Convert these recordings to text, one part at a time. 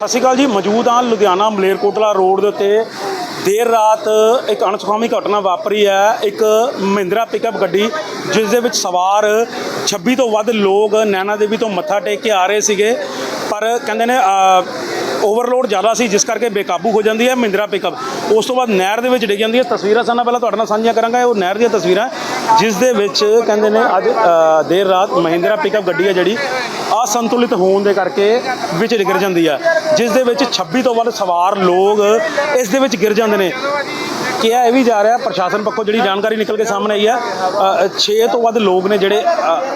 ਸਤਿ ਸ਼੍ਰੀ ਅਕਾਲ ਜੀ, ਮੌਜੂਦ ਹਾਂ ਲੁਧਿਆਣਾ ਮਲੇਰਕੋਟਲਾ ਰੋਡ ਦੇ ਉੱਤੇ। ਦੇਰ ਰਾਤ ਇੱਕ ਅਣਸੁਖਾਵੀ ਘਟਨਾ ਵਾਪਰੀ ਹੈ, ਇੱਕ ਮਹਿੰਦਰਾ ਪਿਕਅਪ ਗੱਡੀ ਜਿਸ ਦੇ ਵਿੱਚ ਸਵਾਰ 26 ਤੋਂ ਵੱਧ ਲੋਕ ਨੈਣਾ ਦੇਵੀ ਤੋਂ ਮੱਥਾ ਟੇਕ ਕੇ ਆ ਰਹੇ ਸੀਗੇ। ਪਰ ਕਹਿੰਦੇ ਨੇ ਓਵਰਲੋਡ ਜ਼ਿਆਦਾ ਸੀ, ਜਿਸ ਕਰਕੇ ਬੇਕਾਬੂ ਹੋ ਜਾਂਦੀ ਹੈ ਮਹਿੰਦਰਾ ਪਿਕਅਪ ਉਸ ਤੋਂ ਬਾਅਦ ਨਹਿਰ ਦੇ ਵਿੱਚ ਡਿੱਗ ਜਾਂਦੀ ਹੈ। ਤਸਵੀਰਾਂ ਸਾਨਾ ਪਹਿਲਾਂ ਤੁਹਾਡੇ ਨਾਲ ਸਾਂਝੀਆਂ ਕਰਾਂਗਾ। ਉਹ ਨਹਿਰ ਦੀਆਂ ਤਸਵੀਰਾਂ ਜਿਸ ਦੇ ਵਿੱਚ ਕਹਿੰਦੇ ਨੇ ਅੱਜ ਦੇਰ ਰਾਤ ਮਹਿੰਦਰਾ ਪਿਕਅਪ ਗੱਡੀ ਹੈ ਜਿਹੜੀ ਅਸੰਤੁਲਿਤ ਹੋਣ ਦੇ ਕਰਕੇ ਵਿੱਚ ਗਿਰ ਜਾਂਦੀ ਹੈ। ਜਿਸ ਦੇ ਵਿੱਚ 26 ਤੋਂ ਵੱਧ ਸਵਾਰ ਲੋਕ ਇਸ ਦੇ ਵਿੱਚ ਗਿਰ ਜਾਂਦੇ ਨੇ। ਕਿਹਾ ਇਹ ਵੀ ਜਾ ਰਿਹਾ ਪ੍ਰਸ਼ਾਸਨ ਪੱਖੋਂ ਜਿਹੜੀ ਜਾਣਕਾਰੀ ਨਿਕਲ ਕੇ ਸਾਹਮਣੇ ਆਈ ਹੈ 6 ਤੋਂ ਵੱਧ ਲੋਕ ਨੇ ਜਿਹੜੇ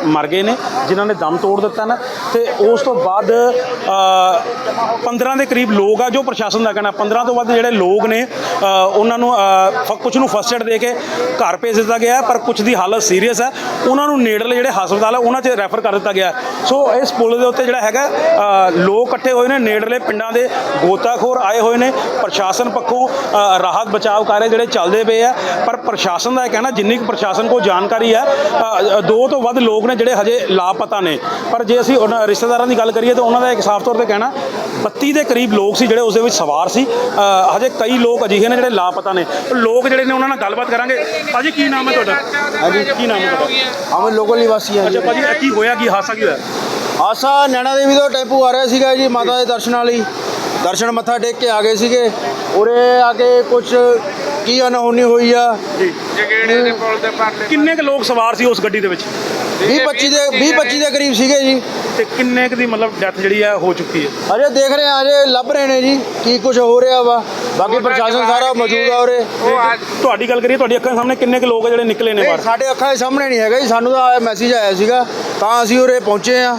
ਮਰ ਗਏ ਨੇ ਜਿਨ੍ਹਾਂ ਨੇ ਦਮ ਤੋੜ ਦਿੱਤਾ ਨਾ। ਤੇ ਉਸ ਤੋਂ ਬਾਅਦ ਅ, 15 ਦੇ ਕਰੀਬ ਲੋਕ ਆ ਜੋ ਪ੍ਰਸ਼ਾਸਨ ਦਾ ਕਹਿਣਾ 15 ਤੋਂ ਵੱਧ ਜਿਹੜੇ ਲੋਕ ਨੇ ਉਹਨਾਂ ਨੂੰ ਕੁਝ ਨੂੰ ਫਸਟ ਏਡ ਦੇ ਕੇ ਘਰ ਭੇਜ ਦਿੱਤਾ ਗਿਆ ਪਰ ਕੁਝ ਦੀ ਹਾਲਤ ਸੀਰੀਅਸ ਹੈ। ਉਹਨਾਂ ਨੂੰ ਨੇੜਲੇ ਜਿਹੜੇ ਹਸਪਤਾਲ ਹੈ ਉਹਨਾਂ 'ਚ ਰੈਫਰ ਕਰ ਦਿੱਤਾ ਗਿਆ ਸੋ ਇਸ ਪੁਲ ਦੇ ਉੱਤੇ ਜਿਹੜਾ ਹੈਗਾ ਲੋਕ ਇਕੱਠੇ ਹੋਏ ਨੇ ਨੇੜਲੇ ਪਿੰਡਾਂ ਦੇ ਗੋਤਾਖੋਰ ਆਏ ਹੋਏ ਨੇ। ਪ੍ਰਸ਼ਾਸਨ ਪੱਖੋਂ ਰਾਹਤ ਬਚਾਅ ਕਾਰਜ ਜਿਹੜੇ ਚੱਲਦੇ ਪਏ ਆ ਪਰ ਪ੍ਰਸ਼ਾਸਨ ਦਾ ਇਹ ਕਹਿਣਾ ਜਿੰਨੀ ਕੁ ਪ੍ਰਸ਼ਾਸਨ ਕੋਲ ਜਾਣਕਾਰੀ ਹੈ ਦੋ ਤੋਂ ਵੱਧ ਲੋਕ ਨੇ ਜਿਹੜੇ ਹਜੇ ਲਾਪਤਾ ਨੇ। ਪਰ ਜੇ ਅਸੀਂ ਉਹਨਾਂ ਰਿਸ਼ਤੇਦਾਰਾਂ ਦੀ ਗੱਲ ਕਰੀਏ ਤਾਂ ਉਹਨਾਂ ਦਾ ਇੱਕ ਸਾਫ਼ ਤੌਰ ਤੇ ਕਹਿਣਾ 32 ਦੇ ਕਰੀਬ ਲੋਕ ਸੀ ਜਿਹੜੇ ਉਸ ਦੇ ਵਿੱਚ ਸਵਾਰ ਸੀ। ਹਜੇ ਕਈ ਲੋਕ ਅਜਿਹੇ ਨੇ ਜਿਹੜੇ ਲਾਪਤਾ ਨੇ। ਲੋਕ ਜਿਹੜੇ ਨੇ ਉਹਨਾਂ ਨਾਲ ਗੱਲਬਾਤ ਕਰਾਂਗੇ। ਭਾਜੀ ਕੀ ਨਾਮ ਹੈ ਤੁਹਾਡਾ? ਹਾਂਜੀ। ਕੀ ਨਾਮ ਹੈ ਤੁਹਾਡਾ? ਹਮ ਲੋਕਲ ਨਿਵਾਸੀ ਹਾਂ ਅੱਛਾ ਭਾਜੀ ਕੀ ਹੋਇਆ? ਕੀ ਹਾਦਸਾ ਕੀ ਹੋਇਆ? ਆਸਾ ਨੈਣਾ ਦੇਵੀ ਤੋਂ ਟੈਂਪੂ ਆ ਰਿਹਾ ਸੀਗਾ ਜੀ ਮਾਤਾ ਦੇ ਦਰਸ਼ਨਾਂ ਲਈ ਦਰਸ਼ਨ ਮੱਥਾ ਟੇਕ ਕੇ ਆ ਗਏ ਸੀਗੇ। ਉਰੇ ਆ ਕੇ ਕੁਝ ਕੀ ਅਨਹੋਣੀ ਹੋਈ ਆ? ਜੀ। ਜਗੇੜੇ ਦੇ ਪੁਲ ਦੇ ਪਰਲੇ ਕਿੰਨੇ ਕੁ ਲੋਕ ਸਵਾਰ ਸੀ ਉਸ ਗੱਡੀ ਦੇ ਵਿੱਚ? 20 25 ਦੇ 20 25 ਦੇ ਕਰੀਬ ਸੀਗੇ ਜੀ। ਤੇ ਕਿੰਨੇ ਕੁ ਦੀ ਮਤਲਬ ਡੈਥ ਜਿਹੜੀ ਹੈ ਹੋ ਚੁੱਕੀ ਹੈ? ਅਜੇ ਦੇਖ ਰਹੇ ਆ ਅਜੇ ਲੱਭ ਰਹੇ ਨੇ ਜੀ ਕੀ ਕੁਝ ਹੋ ਰਿਹਾ ਵਾ। ਬਾਕੀ ਪ੍ਰਸ਼ਾਸਨ ਸਾਰਾ ਮੌਜੂਦ ਆ ਉਰੇ। ਤੁਹਾਡੀ ਗੱਲ ਕਰੀਏ ਤੁਹਾਡੀ ਅੱਖਾਂ ਸਾਹਮਣੇ ਕਿੰਨੇ ਕੁ ਲੋਕ ਆ ਜਿਹੜੇ ਨਿਕਲੇ ਨੇ ਬਾਹਰ? ਸਾਡੇ ਅੱਖਾਂ ਦੇ ਸਾਹਮਣੇ ਨਹੀਂ ਹੈਗਾ ਜੀ ਸਾਨੂੰ ਤਾਂ ਮੈਸੇਜ ਆਇਆ ਸੀਗਾ। ਤਾਂ ਅਸੀਂ ਉਰੇ ਪਹੁੰਚੇ ਆ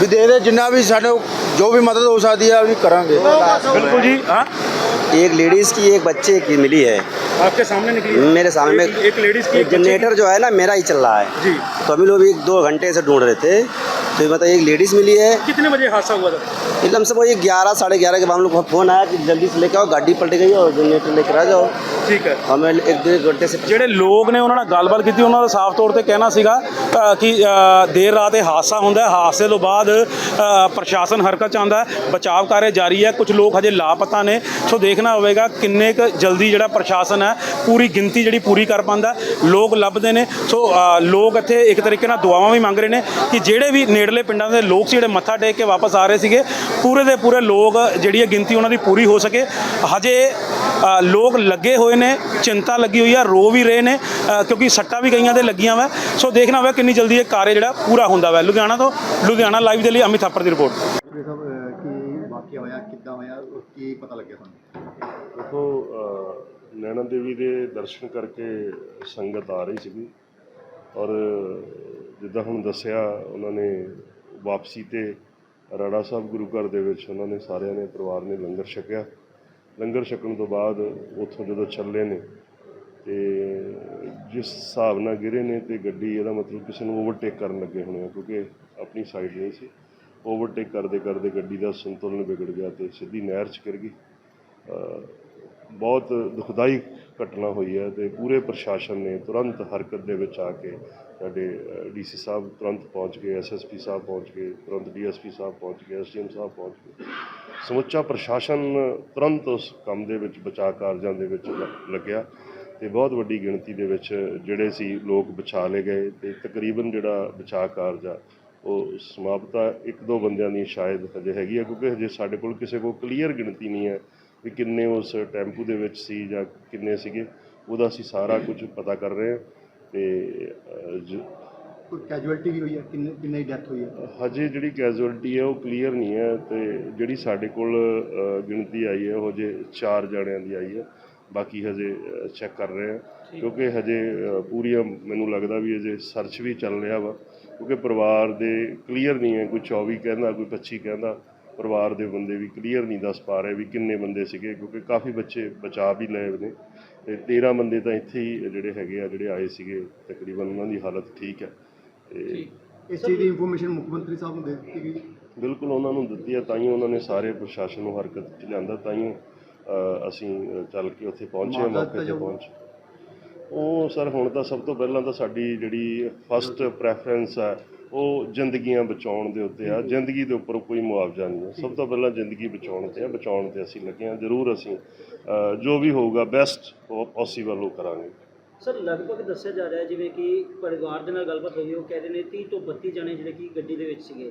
ਵੀ ਦੇ ਦੇ ਜਿੰਨਾ ਵੀ ਸਾਨੂੰ जो भी मदद हो सकती है अभी करेंगे। बिल्कुल जी हाँ? एक लेडीज़ की एक बच्चे की मिली है। आपके सामने निकली मेरे सामने एक, एक लेडीज़ की जनरेटर जो है ना मेरा ही चल रहा है। जी। तो अभी लोग एक दो घंटे से ढूंढ रहे थे। तो मतलब एक लेडीज मिली है की- कितने बजे हादसा हुआ था एकदम से वो ये ग्यारह साढ़े ग्यारह के बाद हम लोग को फोन आया कि जल्दी से लेके आओ गाड़ी पलट गई और जनरेटर लेकर आ जाओ ਠੀਕ ਹੈ हमें एक डेढ़ घंटे से ਜਿਹੜੇ ਲੋਕ ਨੇ ਉਹਨਾਂ ਨਾਲ ਗੱਲਬਾਤ ਕੀਤੀ ਉਹਨਾਂ ਦਾ ਸਾਫ਼ ਤੌਰ ਤੇ ਕਹਿਣਾ ਸੀਗਾ ਅ, ਕਿ ਅ, ਦੇਰ ਰਾਤ ਇਹ ਹਾਦਸਾ ਹੁੰਦਾ ਹੈ ਹਾਦਸੇ ਤੋਂ ਬਾਅਦ ਅ, ਪ੍ਰਸ਼ਾਸਨ ਹਰਕਤ ਚ ਆਉਂਦਾ ਹੈ ਬਚਾਅ ਕਾਰਜ ਜਾਰੀ ਹੈ ਕੁਝ ਲੋਕ ਹਜੇ ਲਾਪਤਾ ਨੇ ਸੋ ਦੇਖਣਾ ਹੋਵੇਗਾ ਕਿੰਨੇ ਕੁ ਜਲਦੀ ਜਿਹੜਾ ਪ੍ਰਸ਼ਾਸਨ ਹੈ ਪੂਰੀ ਗਿਣਤੀ ਜਿਹੜੀ ਪੂਰੀ ਕਰ ਪਾਉਂਦਾ ਹੈ। ਲੋਕ ਲੱਭਦੇ ਨੇ ਸੋ ਅ, ਲੋਕ ਇੱਥੇ ਇੱਕ ਤਰੀਕੇ ਨਾਲ ਦੁਆਵਾਂ ਵੀ ਮੰਗ ਰਹੇ ਨੇ ਕਿ ਜਿਹੜੇ ਵੀ ਨੇੜਲੇ ਪਿੰਡਾਂ ਦੇ ਲੋਕ ਜਿਹੜੇ ਮੱਥਾ ਟੇਕ ਕੇ ਵਾਪਸ ਆ ਰਹੇ ਸੀਗੇ। ਪੂਰੇ ਦੇ ਪੂਰੇ ਲੋਕ, ਜਿਹੜੀ ਇਹ ਗਿਣਤੀ ਉਹਨਾਂ ਦੀ ਪੂਰੀ ਹੋ ਸਕੇ। ਹਜੇ ਲੋਕ ਲੱਗੇ ਹੋਏ ਨੇ, ਚਿੰਤਾ ਲੱਗੀ ਹੋਈ ਆ, ਰੋ ਵੀ ਰਹੇ ਨੇ ਕਿਉਂਕਿ ਸੱਟਾਂ ਵੀ ਕਈਆਂ ਦੇ ਲੱਗੀਆਂ ਵਾ। ਸੋ ਦੇਖਣਾ ਹੋਵੇ ਕਿੰਨੀ ਜਲਦੀ ਇਹ ਕਾਰਜ ਜਿਹੜਾ ਪੂਰਾ ਹੁੰਦਾ ਵਾ। ਲੁਧਿਆਣਾ ਤੋਂ ਲੁਧਿਆਣਾ ਲਾਈਵ ਦੇ ਲਈ ਅਮਿਤ ਥਾਪਰ ਦੀ ਰਿਪੋਰਟ। ਕੀ ਵਾਕਿਆ ਹੋਇਆ ਕਿੱਦਾਂ ਹੋਇਆ ਕੀ ਪਤਾ ਲੱਗਿਆ ਤੁਹਾਨੂੰ ਦੇਖੋ ਨੈਣਾ ਦੇਵੀ ਦੇ ਦਰਸ਼ਨ ਕਰਕੇ ਸੰਗਤ ਆ ਰਹੀ ਸੀਗੀ। ਔਰ ਜਿੱਦਾਂ ਹੁਣ ਦੱਸਿਆ, ਉਹਨਾਂ ਨੇ ਵਾਪਸੀ ਤੇ ਰਾੜਾ ਸਾਹਿਬ ਗੁਰੂ ਘਰ ਦੇ ਵਿੱਚ ਉਹਨਾਂ ਨੇ ਸਾਰਿਆਂ ਨੇ, ਪਰਿਵਾਰ ਨੇ ਲੰਗਰ ਛਕਿਆ। ਲੰਗਰ ਛਕਣ ਤੋਂ ਬਾਅਦ ਉੱਥੋਂ ਜਦੋਂ ਚੱਲੇ ਨੇ ਤੇ ਜਿਸ ਹਿਸਾਬ ਨਾਲ ਗਿਰੇ ਨੇ ਤੇ ਗੱਡੀ, ਇਹਦਾ ਮਤਲਬ ਕਿਸੇ ਨੂੰ ਓਵਰਟੇਕ ਕਰਨ ਲੱਗੇ ਹੋਣੇ ਆ, ਕਿਉਂਕਿ ਆਪਣੀ ਸਾਈਡ ਨਹੀਂ ਸੀ। ਓਵਰਟੇਕ ਕਰਦੇ ਕਰਦੇ ਗੱਡੀ ਦਾ ਸੰਤੁਲਨ ਵਿਗੜ ਗਿਆ ਤੇ ਸਿੱਧੀ ਨਹਿਰ 'ਚ ਗਿਰ ਗਈ। ਬਹੁਤ ਦੁਖਦਾਈ ਘਟਨਾ ਹੋਈ ਹੈ ਤੇ ਪੂਰੇ ਪ੍ਰਸ਼ਾਸਨ ਨੇ ਤੁਰੰਤ ਹਰਕਤ ਦੇ ਵਿੱਚ ਆ ਕੇ ਸਾਡੇ ਡੀਸੀ ਸਾਹਿਬ ਤੁਰੰਤ ਪਹੁੰਚ ਗਏ ਐਸਐਸਪੀ ਸਾਹਿਬ ਪਹੁੰਚ ਗਏ, ਤੁਰੰਤ ਡੀਐਸਪੀ ਸਾਹਿਬ ਪਹੁੰਚ ਗਏ ਐਸਡੀਐਮ ਸਾਹਿਬ ਪਹੁੰਚ ਗਏ। ਸਮੁੱਚਾ ਪ੍ਰਸ਼ਾਸਨ ਤੁਰੰਤ ਉਸ ਕੰਮ ਦੇ ਵਿੱਚ, ਬਚਾਅ ਕਾਰਜਾਂ ਦੇ ਵਿੱਚ ਲੱਗਿਆ ਤੇ ਬਹੁਤ ਵੱਡੀ ਗਿਣਤੀ ਦੇ ਵਿੱਚ ਜਿਹੜੇ ਸੀ ਲੋਕ ਬਚਾ ਲਏ ਗਏ ਤੇ ਤਕਰੀਬਨ ਜਿਹੜਾ ਬਚਾਅ ਕਾਰਜ ਆ, ਉਹ ਸਮਾਪਤ ਆ। ਇੱਕ ਦੋ ਬੰਦਿਆਂ ਦੀ ਸ਼ਾਇਦ ਹਜੇ ਹੈਗੀ ਆ ਕਿਉਂਕਿ ਹਜੇ ਸਾਡੇ ਕੋਲ ਕਿਸੇ ਕੋਲ ਕਲੀਅਰ ਗਿਣਤੀ ਨਹੀਂ ਹੈ। ਵੀ ਕਿੰਨੇ ਉਸ ਟੈਂਪੂ ਦੇ ਵਿੱਚ ਸੀ ਜਾਂ ਕਿੰਨੇ ਸੀਗੇ ਉਹਦਾ ਅਸੀਂ ਸਾਰਾ ਕੁਝ ਪਤਾ ਕਰ ਰਹੇ ਹਾਂ ਤੇ ਜ- ਕੋਈ ਕੈਜੁਅਲਟੀ ਵੀ ਹੋਈ ਹੈ? ਕਿੰਨੇ ਕਿੰਨੇ ਦੀ ਡੈਥ ਹੋਈ ਹੈ? ਹਜੇ ਜਿਹੜੀ ਕੈਜੁਅਲਟੀ ਹੈ ਉਹ ਕਲੀਅਰ ਨਹੀਂ ਹੈ ਤੇ ਜਿਹੜੀ ਸਾਡੇ ਕੋਲ ਅ, ਗਿਣਤੀ ਆਈ ਹੈ ਉਹ ਹਜੇ 4 ਜਣਿਆਂ ਦੀ ਆਈ ਹੈ। ਬਾਕੀ ਹਜੇ ਚੈੱਕ ਕਰ ਰਹੇ ਹਾਂ ਕਿਉਂਕਿ ਹਜੇ ਅ, ਪੂਰੀ ਮੈਨੂੰ ਲੱਗਦਾ ਵੀ ਹਜੇ ਸਰਚ ਵੀ ਚੱਲ ਰਿਹਾ ਵਾ ਕਿਉਂਕਿ ਪਰਿਵਾਰ ਦੇ ਕਲੀਅਰ ਨਹੀਂ ਹੈ ਕੋਈ 24 ਕਹਿੰਦਾ ਕੋਈ 25 ਕਹਿੰਦਾ। ਪਰਿਵਾਰ ਦੇ ਬੰਦੇ ਵੀ ਕਲੀਅਰ ਨਹੀਂ ਦੱਸ ਪਾ ਰਹੇ ਵੀ ਕਿੰਨੇ ਬੰਦੇ ਸੀਗੇ ਕਿਉਂਕਿ ਕਾਫੀ ਬੱਚੇ ਬਚਾ ਵੀ ਲਏ ਨੇ। ਤੇ 13 ਬੰਦੇ ਤਾਂ ਇੱਥੇ ਹੀ ਜਿਹੜੇ ਹੈਗੇ ਆ ਜਿਹੜੇ ਆਏ ਸੀਗੇ ਤਕਰੀਬਨ ਉਹਨਾਂ ਦੀ ਹਾਲਤ ਠੀਕ ਹੈ। ਤੇ ਇਸ ਚੀਜ਼ ਦੀ ਇਨਫੋਰਮੇਸ਼ਨ ਮੁੱਖ ਮੰਤਰੀ ਸਾਹਿਬ ਨੂੰ ਦੇ ਦਿੱਤੀ ਗਈ। ਬਿਲਕੁਲ ਉਹਨਾਂ ਨੂੰ ਦਿੱਤੀ ਹੈ ਤਾਂ ਹੀ ਉਹਨਾਂ ਨੇ ਸਾਰੇ ਪ੍ਰਸ਼ਾਸਨ ਨੂੰ ਹਰਕਤ 'ਚ ਲਿਆਂਦਾ ਤਾਂ ਹੀ ਅਸੀਂ ਚੱਲ ਕੇ ਉੱਥੇ ਪਹੁੰਚੇ ਹਾਂ, ਮੌਕੇ ਤੇ ਤਾਂ ਪਹੁੰਚ। ਉਹ ਸਰ ਹੁਣ ਤਾਂ ਸਭ ਤੋਂ ਪਹਿਲਾਂ ਤਾਂ ਸਾਡੀ ਜਿਹੜੀ ਫਸਟ ਪ੍ਰੈਫਰੈਂਸ ਹੈ ਉਹ ਜ਼ਿੰਦਗੀਆਂ ਬਚਾਉਣ ਦੇ ਉੱਤੇ ਆ। ਜ਼ਿੰਦਗੀ ਦੇ ਉੱਪਰ ਕੋਈ ਮੁਆਵਜ਼ਾ ਨਹੀਂ ਹੈ। ਸਭ ਤੋਂ ਪਹਿਲਾਂ ਜ਼ਿੰਦਗੀ ਬਚਾਉਣ ਤੇ ਆ। ਬਚਾਉਣ ਤੇ ਅਸੀਂ ਲੱਗੇ ਹਾਂ। ਜ਼ਰੂਰ ਅਸੀਂ ਜੋ ਵੀ ਹੋਊਗਾ ਬੈਸਟ ਪੋਸੀਬਲ ਉਹ ਕਰਾਂਗੇ। ਸਰ ਲਗਭਗ ਦੱਸਿਆ ਜਾ ਰਿਹਾ ਜਿਵੇਂ ਕਿ ਪਰਿਵਾਰ ਦੇ ਨਾਲ ਗੱਲਬਾਤ ਹੋਈ ਉਹ ਕਹਿ ਰਹੇ ਨੇ 30 ਤੋਂ 32 ਜਣੇ ਜਿਹੜੇ ਕਿ ਗੱਡੀ ਦੇ ਵਿੱਚ ਸੀਗੇ।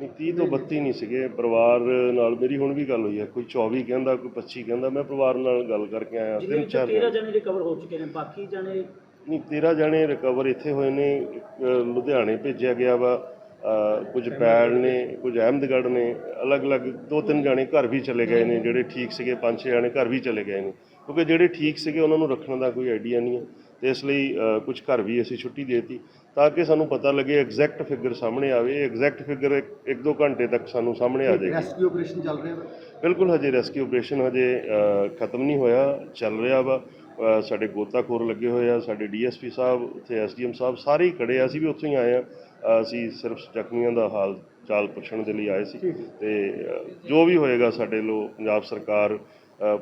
ਨਹੀਂ 30 ਤੋਂ 32 ਨਹੀਂ ਸੀਗੇ। ਪਰਿਵਾਰ ਨਾਲ ਮੇਰੀ ਹੁਣ ਵੀ ਗੱਲ ਹੋਈ ਹੈ। ਕੋਈ 24 ਕਹਿੰਦਾ ਕੋਈ 25 ਕਹਿੰਦਾ ਮੈਂ ਪਰਿਵਾਰ ਨਾਲ ਗੱਲ ਕਰਕੇ ਆਇਆ। ਤਿੰਨ ਚਾਰ 13 ਜਣੇ। ਰਿਕਵਰ ਹੋ ਚੁੱਕੇ ਨੇ। ਬਾਕੀ ਜਣੇ ਨਹੀਂ 13 ਜਣੇ ਰਿਕਵਰ ਇੱਥੇ ਹੋਏ ਨੇ ਇੱਕ ਲੁਧਿਆਣੇ ਭੇਜਿਆ ਗਿਆ ਵਾ ਕੁਝ ਪੈੜ ਨੇ ਕੁਝ ਅਹਿਮਦਗੜ੍ਹ ਨੇ ਅਲੱਗ-ਅਲੱਗ ਦੋ ਤਿੰਨ ਜਣੇ ਘਰ ਵੀ ਚਲੇ ਗਏ ਨੇ ਜਿਹੜੇ ਠੀਕ ਸੀਗੇ ਪੰਜ ਛੇ ਜਣੇ ਘਰ ਵੀ ਚਲੇ ਗਏ ਨੇ। ਕਿਉਂਕਿ ਜਿਹੜੇ ਠੀਕ ਸੀਗੇ ਉਹਨਾਂ ਨੂੰ ਰੱਖਣ ਦਾ ਕੋਈ ਆਈਡੀਆ ਨਹੀਂ ਹੈ ਤੇ ਇਸ ਲਈ ਕੁਝ ਘਰ ਵੀ ਅਸੀਂ ਛੁੱਟੀ ਦੇਤੀ ਤਾਂ ਕਿ ਸਾਨੂੰ ਪਤਾ ਲੱਗੇ ਐਗਜ਼ੈਕਟ ਫਿਗਰ ਸਾਹਮਣੇ ਆਵੇ। ਐਗਜ਼ੈਕਟ ਫਿਗਰ ਇੱਕ ਦੋ ਘੰਟੇ ਤੱਕ ਸਾਨੂੰ ਸਾਹਮਣੇ ਆ ਜਾਏਗੀ। ਰੈਸਕਿਊ ਆਪਰੇਸ਼ਨ ਚੱਲ ਰਿਹਾ ਵਾ? ਬਿਲਕੁਲ ਹਜੇ ਰੈਸਕਿਊ ਆਪਰੇਸ਼ਨ ਹਜੇ ਖਤਮ ਨਹੀਂ ਹੋਇਆ ਚੱਲ ਰਿਹਾ ਵਾ। ਸਾਡੇ ਗੋਤਾਖੋਰ ਲੱਗੇ ਹੋਏ ਆ ਸਾਡੇ ਡੀਐਸਪੀ ਸਾਹਿਬ ਉੱਥੇ ਐਸਡੀਐਮ ਸਾਹਿਬ ਸਾਰੇ ਹੀ ਖੜੇ ਆ। ਅਸੀਂ ਵੀ ਉੱਥੋਂ ਹੀ ਆਏ ਆ। ਅਸੀਂ ਸਿਰਫ ਜ਼ਖਮੀਆਂ ਦਾ ਹਾਲ ਚਾਲ ਪੁੱਛਣ ਦੇ ਲਈ ਆਏ ਸੀ। ਤੇ ਜੋ ਵੀ ਹੋਏਗਾ ਸਾਡੇ ਲੋ ਪੰਜਾਬ ਸਰਕਾਰ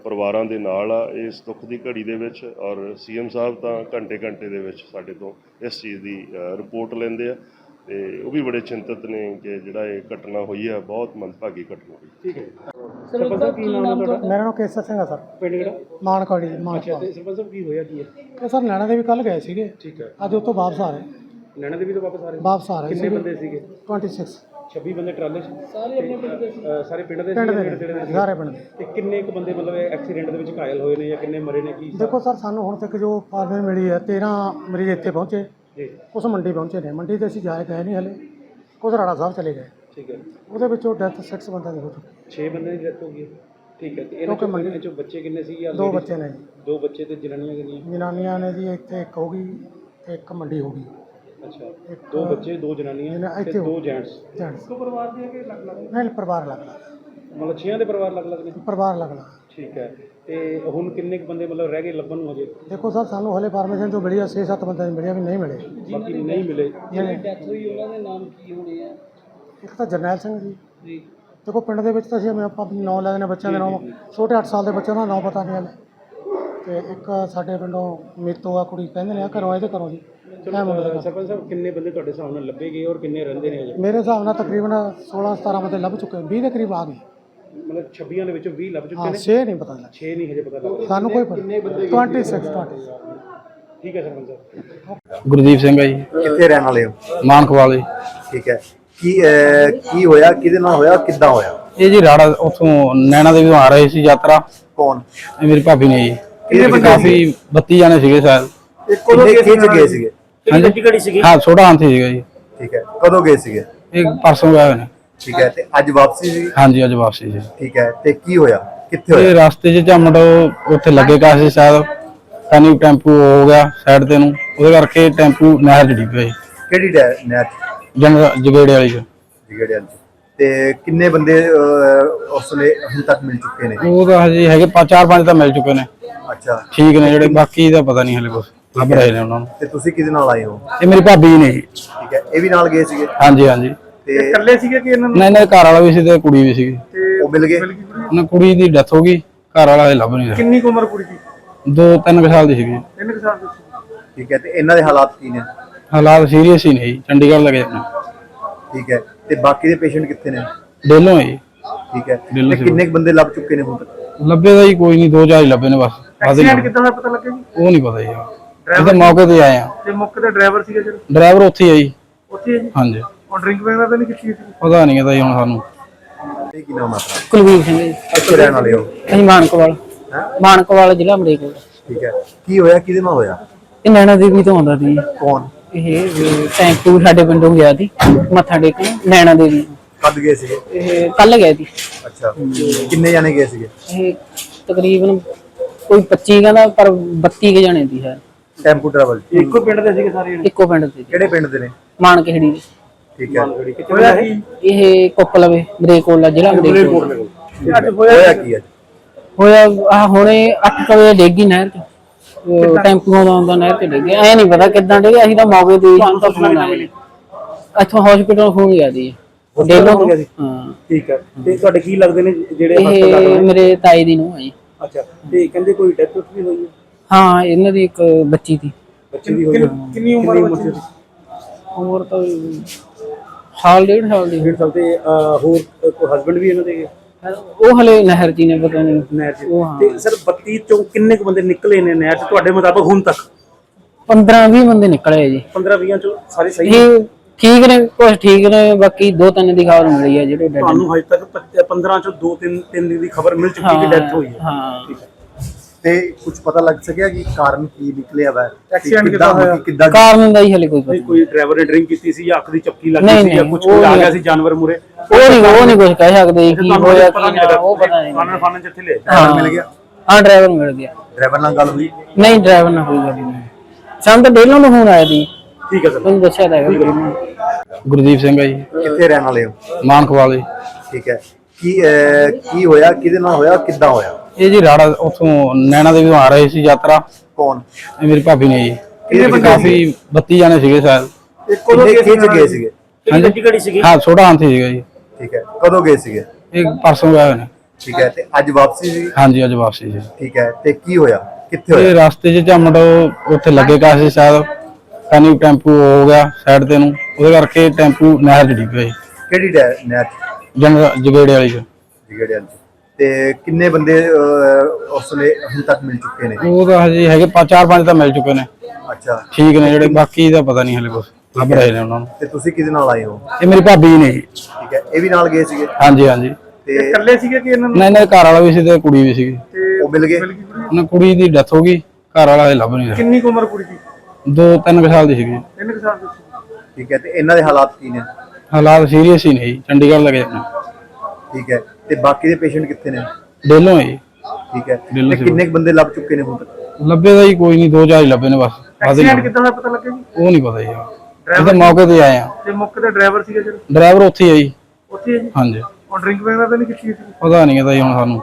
ਪਰਿਵਾਰਾਂ ਦੇ ਨਾਲ ਆ ਇਸ ਦੁੱਖ ਦੀ ਘੜੀ ਦੇ ਵਿੱਚ ਔਰ ਸੀਐਮ ਸਾਹਿਬ ਤਾਂ ਘੰਟੇ ਘੰਟੇ ਦੇ ਵਿੱਚ ਸਾਡੇ ਤੋਂ ਇਸ ਚੀਜ਼ ਦੀ ਰਿਪੋਰਟ ਲੈਂਦੇ ਆ। ਤੇ ਉਹ ਵੀ ਬੜੇ ਚਿੰਤਤ ਨੇ ਕਿ ਜਿਹੜਾ ਇਹ ਘਟਨਾ ਹੋਈ ਆ ਬਹੁਤ ਮੰਦਭਾਗੀ ਘਟਨਾ ਹੋਈ। ਸਰਪੰਚ ਸਾਹਿਬ ਕੀ ਨਾਮ ਹੈ ਤੁਹਾਡਾ? ਮੇਰਾ ਨਾਮ ਕੇਸਰ ਸਿੰਘ ਆ ਸਰ। ਪਿੰਡ ਕਿਹੜਾ? ਮਾਨਕਾੜੀ ਮਾਨਕਾ ਤੇ ਸਰਪੰਚ ਸਾਹਿਬ ਕੀ ਹੋਇਆ ਕੀ ਹੈ? ਇਹ ਸਰ ਨੈਣਾ ਦੇਵੀ ਕੱਲ ਗਏ ਸੀਗੇ। ਠੀਕ ਹੈ। ਅੱਜ ਉੱਥੋਂ ਵਾਪਸ ਆ ਰਹੇ। ਨੈਣਾ ਦੇਵੀ ਤੋਂ ਵਾਪਸ ਆ ਰਹੇ? ਵਾਪਸ ਆ ਰਹੇ ਕਿੰਨੇ ਬੰਦੇ ਸੀਗੇ? 26 26 ਬੰਦੇ ਟਰਾਲੇ 'ਚ? ਸਾਰੇ ਆਪਣੇ ਪਿੰਡ ਦੇ ਸੀ ਸਾਰੇ ਪਿੰਡ ਦੇ ਪਿੰਡ ਸੀਗੇ, ਦੇ ਨੇੜੇ-ਤੇੜੇ ਦੇ ਨੇ, ਸੀਗੇ? ਸਾਰੇ ਪਿੰਡ ਦੇ। ਤੇ ਕਿੰਨੇ ਕੁ ਬੰਦੇ ਮਤਲਬ ਐਕਸੀਡੈਂਟ ਦੇ ਵਿੱਚ ਘਾਇਲ ਹੋਏ ਨੇ ਜਾਂ ਕਿੰਨੇ ਮਰੇ ਨੇ ਕੀ ਦੇਖੋ ਸਰ ਸਾਨੂੰ ਹੁਣ ਤੱਕ ਜੋ ਫਾਰਮੇਟ ਮਿਲੀ ਹੈ 13 ਮਰੀਜ਼ ਇੱਥੇ ਪਹੁੰਚੇ। ਜੀ। ਕੁਝ ਮੰਡੀ ਪਹੁੰਚੇ ਨੇ। ਮੰਡੀ ਤੇ ਅਸੀਂ ਜਾ ਕੇ ਗਏ ਨਹੀਂ ਹਲੇ। ਕੁਝ ਰਾੜਾ ਸਾਹਿਬ ਚਲੇ ਗਏ। ਠੀਕ ਹੈ। ਉਹਦੇ ਵਿੱਚੋਂ ਡੈਥ 6 ਬੰਦਿਆਂ ਦੀ ਹੋ ਚੁੱਕੀ 6 ਬੰਦੇ ਦੀ ਡੈਥ ਹੋ ਗਈ ਹੈ। ਠੀਕ ਹੈ ਤੇ ਇਹਨਾਂ ਚੋਂ ਇਹਨਾਂ ਚੋਂ ਬੱਚੇ ਕਿੰਨੇ ਸੀ ਜਾਂ ਦੋ ladies? ਬੱਚੇ ਨੇ। ਜੀ ਦੋ ਬੱਚੇ ਤੇ ਜਨਾਨੀਆਂ ਕਿੰਨੀਆਂ? ਜਨਾਨੀਆਂ ਨੇ ਜੀ ਇੱਥੇ ਇੱਕ ਹੋ ਗਈ ਤੇ ਇੱਕ ਮੰਡੀ ਹੋ ਗਈ। ਅੱਛਾ ਇੱਕ ਦੋ ਬੱਚੇ ਦੋ ਜਨਾਨੀਆਂ ਇਹਨਾਂ ਤੇ ਇੱਥੇ ਦੋ ਜੈਂਟਸ ਜੈਂਟਸ ਦੋ ਪਰਿਵਾਰ ਦੇ ਕਿ ਅਲੱਗ ਅਲੱਗ? ਨਹੀਂ ਪਰਿਵਾਰ ਲੱਗ ਮਤਲਬ ਛੇਆਂ ਦੇ ਪਰਿਵਾਰ ਅਲੱਗ ਅਲੱਗ ਨੇ? ਪਰਿਵਾਰ ਲੱਗ ਲੱਗ ਠੀਕ ਹੈ ਤੇ ਹੁਣ ਕਿੰਨੇ ਕੁ ਬੰਦੇ ਮਤਲਬ ਰਹਿ ਗਏ ਲੱਭਣ ਨੂੰ ਹਜੇ? ਦੇਖੋ ਸਰ ਸਾਨੂੰ ਹਲੇ ਫਾਰਮੇਸ਼ਨ ਜੋ ਮਿਲੀ ਆ 6-7 ਬੰਦਿਆਂ ਦੀ ਮਿਲੀ ਆ ਵੀ ਨਹੀਂ ਮਿਲੇ। ਬਾਕੀ ਨਹੀਂ ਮਿਲੇ। ਜਿਹੜੇ ਡੈਥ ਹੋਈ ਉਹਨਾਂ ਦੇ ਨਾਮ ਕੀ ਹੋਣੇ ਆ? ਇੱਕ ਤਾਂ ਜਰਨੈਲ ਸਿੰਘ ਜੀ। ਜੀ। ਦੇਖੋ ਪਿੰਡ ਦੇ ਵਿੱਚ ਤਾਂ ਅਸੀਂ ਆਪਾਂ ਨਾਂ ਲੈ ਦਿੰਦੇ ਹਾਂ ਬੱਚਿਆਂ ਦੇ ਨਾਮ ਛੋਟੇ 8 ਸਾਲ ਦੇ ਬੱਚਿਆਂ ਦਾ ਨਾਂ ਪਤਾ ਨਹੀਂ ਹਲੇ। ਤੇ ਇੱਕ ਸਾਡੇ ਪਿੰਡੋਂ ਮੀਤੋ ਆ ਕੁੜੀ ਕਹਿੰਦੇ ਨੇ ਆ ਘਰੋਂ ਇਹਦੇ ਘਰੋਂ ਜੀ। ਇਹ ਮੁੰਡੇ ਦਾ। ਸਰਪੰਚ ਸਾਹਿਬ ਕਿੰਨੇ ਬੰਦੇ ਤੁਹਾਡੇ ਹਿਸਾਬ ਨਾਲ ਲੱਭੇ ਗਏ ਔਰ ਕਿੰਨੇ ਰਹਿੰਦੇ ਨੇ ਹਜੇ? ਮੇਰੇ ਹਿਸਾਬ ਨਾਲ ਤਕਰੀਬਨ 16 17 ਬੰਦੇ ਲੱਭ ਚੁੱਕੇ 20 ਦੇ ਕਰੀਬ ਆ ਗਏ। ਮਤਲਬ 26 ਦੇ ਵਿੱਚੋਂ 20 ਲੱਭ ਚੁੱਕੇ ਹਾਂ ਨੇ? 6 ਨਹੀਂ ਪਤਾ ਲੱਗਾ 6 ਨਹੀਂ ਹਜੇ ਪਤਾ ਲੱਗਾ ਸਾਨੂੰ ਕੋਈ ਪਤਾ 26 26 ਠੀਕ ਹੈ ਸਰਪੰਚ ਸਾਹਿਬ। ਗੁਰਦੀਪ ਸਿੰਘ ਹੈ ਜੀ। ਕਿੱਥੇ ਰਹਿਣ ਵਾਲੇ ਹੋ? ਮਾਨਕਵਾਲ ਜੀ ਠੀਕ ਹੈ। ਕੀ ਅਹ, ਕੀ ਹੋਇਆ ਕਿਹਦੇ ਨਾਲ ਹੋਇਆ ਕਿੱਦਾਂ ਹੋਇਆ? ਇਹ ਜੀ ਰਾੜਾ ਉਥੋਂ ਨੈਣਾ ਦੇਵੀ ਤੋਂ ਆ ਰਹੇ ਸੀ ਯਾਤਰਾ। ਕੌਣ? ਇਹ ਮੇਰੀ ਭਾਬੀ ਨੇ ਜੀ। ਇਹ ਕਾਫੀ 32 ਜਾਣੇ ਸੀਗੇ ਸ਼ਾਇਦ। ਕਿੰਨੇ ਖਿੱਚ ਗਏ ਸੀਗੇ? ਹਾਂਜੀ। ਕਿਹੜੀ ਸੀਗੀ? ਹਾਂ ਛੋਟਾ ਹਾਥੀ ਸੀਗਾ ਜੀ। ਠੀਕ ਹੈ। ਕਦੋਂ ਗਏ ਸੀਗੇ? ਇਹ ਪਰਸੋਂ ਗਏ ਹੋਏ ਨੇ। ਠੀਕ ਹੈ ਤੇ ਅੱਜ ਵਾਪਸੀ ਸੀ ਹਾਂਜੀ ਅੱਜ ਵਾਪਸੀ ਜੀ ਠੀਕ ਹੈ ਤੇ ਕੀ ਹੋਇਆ? ਕਿੱਥੇ ਇਹ ਹੋਇਆ ਰਸਤੇ 'ਚ ਝਮੜ ਉੱਥੇ ਲੱਗੇ ਕਾ ਸੀ ਸ਼ਾਇਦ ਕਾਨੀ ਟੈਂਪੂ ਹੋ ਗਿਆ ਸਾਈਡ ਤੇ ਨੂੰ। ਉਹਦੇ ਕਰਕੇ ਟੈਂਪੂ ਨਹਿਰ 'ਚ ਡਿੱਗ ਪਿਆ ਜੀ ਕਿਹੜੀ ਡੈ- ਨਹਿਰ ਚ? ਜਨਰਲ ਜਗੇੜੇ ਵਾਲੀ 'ਚ। ਵਿਗੜਿਆ ਚ। ਤੇ ਕਿੰਨੇ ਬੰਦੇ ਅਹ, ਉਸ ਵੇਲੇ ਹੁਣ ਤੱਕ ਮਿਲ ਚੁੱਕੇ ਨੇ? ਉਹ ਤਾਂ ਹਜੇ ਹੈਗੇ ਪੰਜ ਚਾਰ ਪੰਜ ਤਾਂ ਮਿਲ ਚੁੱਕੇ ਨੇ। ਅੱਛਾ। ਠੀਕ ਨੇ ਜਿਹੜੇ ਬਾਕੀ ਦਾ ਪਤਾ ਨਹੀਂ ਹਲੇ ਕੁਛ। ਲੱਭ ਰਹੇ ਨੇ ਉਹਨਾਂ ਨੂੰ। ਤੇ ਤੁਸੀਂ ਕਿਹਦੇ ਨਾਲ ਆਏ ਹੋ? ਇਹ ਮੇਰੀ ਭਾਬੀ ਨੇ ਜੀ। ਠੀਕ ਹੈ। ਇਹ ਵੀ ਨਾਲ ਗਏ ਸੀਗੇ? ਹਾਂਜੀ ਹਾਂਜੀ। ਤੇ ਇਕੱਲੇ ਸੀਗੇ ਕਿ ਇਹਨਾਂ ਨਹੀਂ ਇਹਨਾਂ ਦੇ ਘਰ ਵਾਲਾ ਵੀ ਸੀ ਤੇ ਕੁੜੀ ਵੀ ਸੀਗੀ। ਉਹ ਮਿਲ ਗਏ? ਉਹਨਾਂ ਕੁੜੀ? ਦੀ ਡੈਥ ਹੋ ਗਈ। ਘਰ ਵਾਲਾ ਹਜੇ ਲੱਭ ਨਹੀਂ ਰਿਹਾ। ਕਿੰਨੀ ਕੁ ਉਮਰ ਕੁੜੀ ਦੀ? ਦੋ ਤਿੰਨ ਕੁ ਸਾਲ ਦੀ ਸੀਗੀ। ਤਿੰਨ ਕੁ ਸਾਲ ਦੀ ਠੀਕ ਹੈ। ਤੇ ਇਹਨਾਂ ਦੇ ਹਾਲਾਤ ਕੀ ਨੇ? ਹਾਲਾਤ ਸੀਰੀਅਸ ਹੀ ਨਹੀਂ ਚੰਡੀਗੜ੍ਹ ਲੱਗੇ ਨੇ ਠੀਕ ਹੈ। ਤੇ ਬਾਕੀ ਦੇ ਪੇਸ਼ੈਂਟ ਕਿੱਥੇ ਨੇ? ਡੇਲੋਂ ਹੈ ਜੀ। ਠੀਕ ਹੈ। ਤੇ। ਕਿੰਨੇ ਕੁ ਬੰਦੇ ਲੱਭ ਚੁੱਕੇ ਨੇ ਹੁਣ ਤੱਕ? ਲੱਭੇ ਦਾ ਹੀ ਕੋਈ ਨਹੀਂ ਦੋ ਚਾਰ ਹੀ ਲੱਭੇ ਨੇ ਬਸ। ਵੱਧ ਨਹੀਂ ਕਿੱਦਾਂ ਦਾ ਪਤਾ ਲੱਗਿਆ ਜੀ? ਉਹ ਨਹੀਂ ਪਤਾ ਜੀ। ਇਹ ਤਾਂ ਮੌਕੇ ਤੇ ਆਏ ਆ ਤੇ ਮੁੱਖ ਤੇ ਡਰਾਈਵਰ ਸੀਗਾ ਜਿਹੜਾ? ਡਰਾਈਵਰ ਉੱਥੇ ਹੀ ਜੀ। ਉੱਥੇ ਹੈ ਜੀ? ਹਾਂਜੀ। ਉਹ ਡਰਿੰਕ ਵਗੈਰਾ ਤਾਂ ਨਹੀਂ ਕੀਤੀ ਸੀ ਪਤਾ ਨਹੀਂ ਇਹਦਾ ਜੀ ਹੁਣ ਸਾਨੂੰ। ਇਹ ਕੀ ਨਾਮ ਆ ਆਪਣਾ? ਕੁਲਵੀਰ ਸਿੰਘ ਜੀ। ਕਿੱਥੇ ਰਹਿਣ ਵਾਲੇ ਹੋ? ਅਸੀਂ ਮਾਨਕਵਾਲ। ਮਾਨਕਵਾਲ ਜ਼ਿਲ੍ਹਾ ਮਲੇਰਕੋਟ ਠੀਕ ਹੈ। ਕੀ ਹੋਇਆ? ਕਿਹਦੇ ਨਾਲ ਹੋਇਆ? ਇਹ ਨੈਣਾ ਦੇਵੀ ਤੋਂ ਆਉਂਦਾ ਸੀ। ਕੌਣ? ਇਹ ਟੈਂਪੂ ਸਾਡੇ ਪਿੰਡੋਂ ਗਿਆ ਸੀ ਮੱਥਾ ਟੇਕਣ ਨੈਣਾ ਦੇਵੀ। ਕਦ ਗਏ ਸੀਗੇ? ਇਹ ਕੱਲ ਗਿਆ ਸੀ। ਅੱਛਾ ਕਿੰਨੇ ਜਾਣੇ ਗਏ ਸੀਗੇ? ਇਹ ਤਕਰੀਬਨ ਕੋਈ 25 ਕਹਿੰਦਾ ਪਰ 32 ਕੇ ਜਾਣੇ ਦੀ ਹੈ। ਟੈਂਪੂ ਟਰੈਵਲ ਇੱਕੋ ਪਿੰਡ ਦੇ ਸੀਗੇ ਸਾਰੇ ਇੱਕੋ ਪਿੰਡ ਦੇ। ਸੀ ਕਿਹੜੇ ਪਿੰਡ ਦੇ ਨੇ? ਮਾਨ ਕਿਹੜੀ ਦੇ। ਠੀਕ ਹੈ। ਹੋਇਆ ਕੀ? ਇਹ ਕੁੱਪਲਵੇ ਬਰੇਕੋਲਾ ਜ਼ਿਲ੍ਹਾ ਮਲੇਰਕੋਟ ਹੋਇਆ ਕੀ ਅੱਜ? ਹੋਇਆ ਆ ਹੁਣੇ 8 ਵਜੇ ਡੇਗੀ ਨਹਿਰ ਉਹ ਟੈਂਪੂਆਂ ਦਾ ਆਉਂਦਾ ਨਹਿਰ ਤੇ ਡਿੱਗੇ ਐ ਨਹੀਂ ਪਤਾ ਕਿੱਦਾਂ ਡਿੱਗਿਆ ਅਸੀਂ ਤਾਂ ਮੌਕੇ ਤੇ ਹੀ ਤਾਂ ਫੋਨ ਆਇਆ। ਇੱਥੋਂ ਹਸਪੀਟਲ ਫੋਨ ਗਿਆ ਦੀ ਡੇਲੋ ਤੋਂ ਹਾਂ। ਠੀਕ ਹੈ ਤੇ ਤੁਹਾਡੇ ਕੀ ਲੱਗਦੇ ਨੇ ਜਿਹੜੇ ਇਹ ਮੇਰੇ ਤਾਏ ਦੀ ਨੂੰ ਹੈ ਜੀ। ਅੱਛਾ। ਤੇ ਕਹਿੰਦੇ ਕੋਈ ਡੈਥ ਵੀ ਹੋਈ ਹੈ ਹਾਂ ਇਹਨਾਂ ਦੀ ਇੱਕ ਬੱਚੀ ਦੀ ਬੱਚੇ ਦੀ ਹੋਈ ਕਿੰਨੀ ਉਮਰ ਬੱਚੇ ਦੀ? ਉਮਰ ਤਾਂ ਸਾਲ ਡੇਢ ਸਾਲ ਦੀ। ਡੇਢ ਸਾਲ ਤੇ ਹੋਰ ਕੋਈ ਹਸਬੰਡ ਵੀ ਇਹਨਾਂ ਦੇ? ਉਹ ਹਲੇ ਨਹਿਰ ਜੀ ਨੇ ਪਤਾ ਨਹੀਂ ਨਹਿਰ 'ਚ ਉਹ ਹਾਂ। ਤੇ ਸਰ 32 ਚੋਂ ਕਿੰਨੇ ਕੁ ਬੰਦੇ ਨਿਕਲੇ ਨੇ ਨਹਿਰ 'ਚ? ਤੁਹਾਡੇ ਮੁਤਾਬਕ ਹੁਣ ਤੱਕ? 15 20 ਬੰਦੇ ਨਿਕਲੇ ਆ ਜੀ। 15 20 ਚੋਂ ਸਾਰੇ ਸਹੀ ਨੇ? ਇਹ ਠੀਕ ਨੇ ਕੁਝ ਠੀਕ ਨੇ ਬਾਕੀ ਦੋ ਤਿੰਨ ਦੀ ਖਬਰ ਮਿਲੀ ਹੈ ਜਿਹੜੇ ਡੈਡ ਤੁਹਾਨੂੰ ਹਜੇ ਤੱਕ ਪ- 15 ਚੋਂ 2 3 3 ਦਿਨ ਦੀ ਖਬਰ ਮਿਲ ਚੁੱਕੀ ਹੈ ਕਿ ਡੈਥ ਹੋਈ ਹੈ। ਹਾਂ। ਤੇ ਕੁਝ ਪਤਾ ਲੱਗ ਸਕਿਆ ਕਿ ਕਾਰਨ ਕੀ ਨਿਕਲਿਆ ਵਾ? Accident ਕਿੱਦਾਂ ਹੋਇਆ? ਕਿੱਦਾਂ ਕਾਰਨ ਦਾ ਹੀ ਹਲੇ ਕੋਈ ਪਤਾ ਨਹੀਂ। ਕੋਈ ਡਰਾਈਵਰ ਨੇ ਡਰਿੰਕ ਕੀਤੀ ਸੀ ਜਾਂ ਅੱਖ ਦੀ ਚੱਪਕੀ ਲੱਗ ਨਹੀਂ, ਸੀ ਜਾਂ ਨਹੀਂ, ਕੁਝ ਉਹ ਆ ਨਹੀਂ। ਗਿਆ ਸੀ ਜਾਨਵਰ ਮੂਰੇ ਉਹ ਨਹੀਂ ਉਹ ਨਹੀਂ ਕੁਝ ਕਹਿ ਸਕਦੇ ਕੀ ਹੋਇਆ ਕੀ ਨਹੀਂ ਨਾ ਉਹ ਪਤਾ ਨਹੀਂ ਫਾਨਨ ਫਾਨਨ ਜਿੱਥੇ ਲੈ ਹਾਂ। ਮਿਲ ਗਿਆ? ਹਾਂ ਡਰਾਈਵਰ ਮਿਲ ਗਿਆ। ਡਰਾਈਵਰ ਨਾਲ ਗੱਲ ਹੋਈ? ਨਹੀਂ ਡਰਾਈਵਰ ਨਾਲ ਕੋਈ ਗੱਲ ਨਹੀਂ ਸਾਨੂੰ ਤਾਂ ਡੇਲੋਂ ਨੂੰ ਫੋਨ ਆਇਆ ਸੀ। ਠੀਕ ਹੈ ਸਰ। ਤੁਹਾਨੂੰ ਦੱਸਿਆ ਤਾਂ ਹੈਗਾ। ਗੁਰਦੀਪ ਸਿੰਘ ਆ ਜੀ। ਕਿੱਥੇ ਰਹਿਣ ਵਾਲੇ ਹੋ? ਮਾਨਕਵਾਲ ਠੀਕ ਹੈ। ਕੀ ਕੀ ਹੋਇਆ? ਕਿਹਦੇ ਨਾਲ ਹੋਇਆ? ਕਿੱਦਾਂ ਹੋਇਆ? ਇਹ ਜੀ ਰਾੜਾ ਉੱਥੋਂ ਨੈਣਾ ਦੇਵੀ ਤੋਂ ਆ ਰਹੇ ਸੀ ਯਾਤਰਾ। ਕੌਣ? ਇਹ ਮੇਰੀ ਭਾਬੀ ਨੇ ਜੀ। ਕਿੰਨੇ ਬੰਦੇ ਕਾਫੀ 32 ਜਾਣੇ ਸੀਗੇ ਸ਼ਾਇਦ। ਕਿੰਨੇ ਖਿੱਚ ਗਏ ਸੀਗੇ? ਹਾਂਜੀ। ਕਿਹੜੀ ਸੀਗੀ? ਹਾਂ ਛੋਟਾ ਹਾਥੀ ਸੀਗਾ ਜੀ। ਠੀਕ ਹੈ। ਕਦੋਂ ਗਏ ਸੀਗੇ? ਇਹ ਪਰਸੋਂ ਗਏ ਹੋਏ ਨੇ। ਠੀਕ ਹੈ ਤੇ ਅੱਜ ਵਾਪਸੀ ਸੀ ਹਾਂਜੀ ਅੱਜ ਵਾਪਸੀ ਜੀ। ਠੀਕ ਹੈ ਤੇ ਕੀ ਹੋਇਆ? ਕਿੱਥੇ ਇਹ ਹੋਇਆ ਰਸਤੇ 'ਚ ਝਮੜ ਉੱਥੇ ਲੱਗੇ ਕਾਸੇ ਸ਼ਾਇਦ। ਕਾਨੀ ਟੈਂਪੂ ਹੋ ਗਿਆ ਸਾਈਡ ਤੇ ਨੂੰ। ਉਹਦੇ ਕਰਕੇ ਟੈਂਪੂ ਨਹਿਰ 'ਚ ਡਿੱਗ ਪਿਆ ਜੀ ਕਿਹੜੀ ਡੈ- ਨਹਿਰ ਚ? ਜਨਰਲ ਜਗੇੜੇ ਵਾਲੀ 'ਚ। ਜਿਹੜੇ ਵਾਲੀ ਚ? ਤੇ ਕਿੰਨੇ ਬੰਦੇ ਅਹ, ਉਸ ਵੇਲੇ ਹੁਣ ਤੱਕ ਮਿਲ ਚੁੱਕੇ ਨੇ? ਉਹ ਤਾਂ ਹਜੇ ਹੈਗੇ ਪੰਜ ਚਾਰ ਪੰਜ ਤਾਂ ਮਿਲ ਚੁੱਕੇ ਨੇ। ਅੱਛਾ। ਠੀਕ ਨੇ ਜਿਹੜੇ ਬਾਕੀ ਦਾ ਪਤਾ ਨਹੀਂ ਹਲੇ ਕੁਛ। ਲੱਭ ਰਹੇ ਨੇ ਉਹਨਾਂ ਨੂੰ। ਤੇ ਤੁਸੀਂ ਕਿਹਦੇ ਨਾਲ ਆਏ ਹੋ? ਇਹ ਮੇਰੀ ਭਾਬੀ ਨੇ। ਜੀ ਠੀਕ ਹੈ। ਇਹ ਵੀ ਨਾਲ ਗਏ ਸੀਗੇ? ਹਾਂਜੀ ਹਾਂਜੀ। ਤੇ ਇਕੱਲੇ ਸੀਗੇ ਕਿ ਇਹਨਾਂ ਨਾ? ਇਹਨਾਂ ਦੇ ਘਰ ਵਾਲਾ ਵੀ ਸੀ ਤੇ ਕੁੜੀ ਵੀ ਸੀਗੀ। ਉਹ ਮਿਲ ਗਏ? ਉਹਨਾਂ ਕੁੜੀ ਦੀ ਡੈਥ ਹੋ ਗਈ। ਘਰ ਵਾਲਾ ਹਜੇ ਲੱਭ ਨਹੀਂ ਰਿਹਾ। ਕਿੰਨੀ ਕੁ ਉਮਰ ਕੁੜੀ ਦੀ? ਦੋ ਤਿੰਨ ਕੁ ਸਾਲ ਦੀ ਸੀਗੀ। ਤਿੰਨ ਕੁ ਸਾਲ ਦੀ ਸੀ। ਠੀਕ ਹੈ। ਤੇ ਇਹਨਾਂ ਦੇ ਹਾਲਾਤ ਕੀ ਨੇ? ਹਾਲਾਤ ਸੀਰੀਅਸ ਹੀ ਨਹੀਂ ਚੰਡੀਗੜ੍ਹ ਲੱਗੇ ਜਾਣੇ ਠੀਕ ਹੈ। ਤੇ ਬਾਕੀ ਦੇ ਪੇਸ਼ੈਂਟ ਕਿੱਥੇ ਨੇ? ਡੇਲੋਂ ਹੈ ਜੀ। ਠੀਕ ਹੈ। ਦਿੱਲੀ ਤੇ ਸਿਵਲ। ਕਿੰਨੇ ਕੁ ਬੰਦੇ ਲੱਭ ਚੁੱਕੇ ਨੇ ਹੁਣ ਤੱਕ? ਲੱਭੇ ਦਾ ਹੀ ਕੋਈ ਨਹੀਂ ਦੋ ਚਾਰ ਹੀ ਲੱਭੇ ਨੇ ਬਸ। ਵੱਧ ਐਕਸੀਡੈਂਟ। ਕਿੱਦਾਂ ਦਾ ਪਤਾ ਲੱਗਿਆ ਜੀ? ਉਹ ਨਹੀਂ ਪਤਾ ਜੀ। ਇਹ ਤਾਂ ਮੌਕੇ ਤੇ ਆਏ ਆ ਤੇ ਮੁੱਖ ਤੇ ਡਰਾਈਵਰ ਸੀਗਾ ਜਿਹੜਾ ਡਰਾਈਵਰ ਉੱਥੇ ਹੀ ਆ ਜੀ ਉੱਥੇ ਹੈ ਜੀ ਹਾਂਜੀ ਉਹ ਡਰਿੰਕ ਵਗੈਰਾ ਤਾਂ ਨਹੀਂ ਕੀਤੀ ਸੀ ਪਤਾ ਨਹੀਂ ਇਹਦਾ ਜੀ ਹੁਣ ਸਾਨੂੰ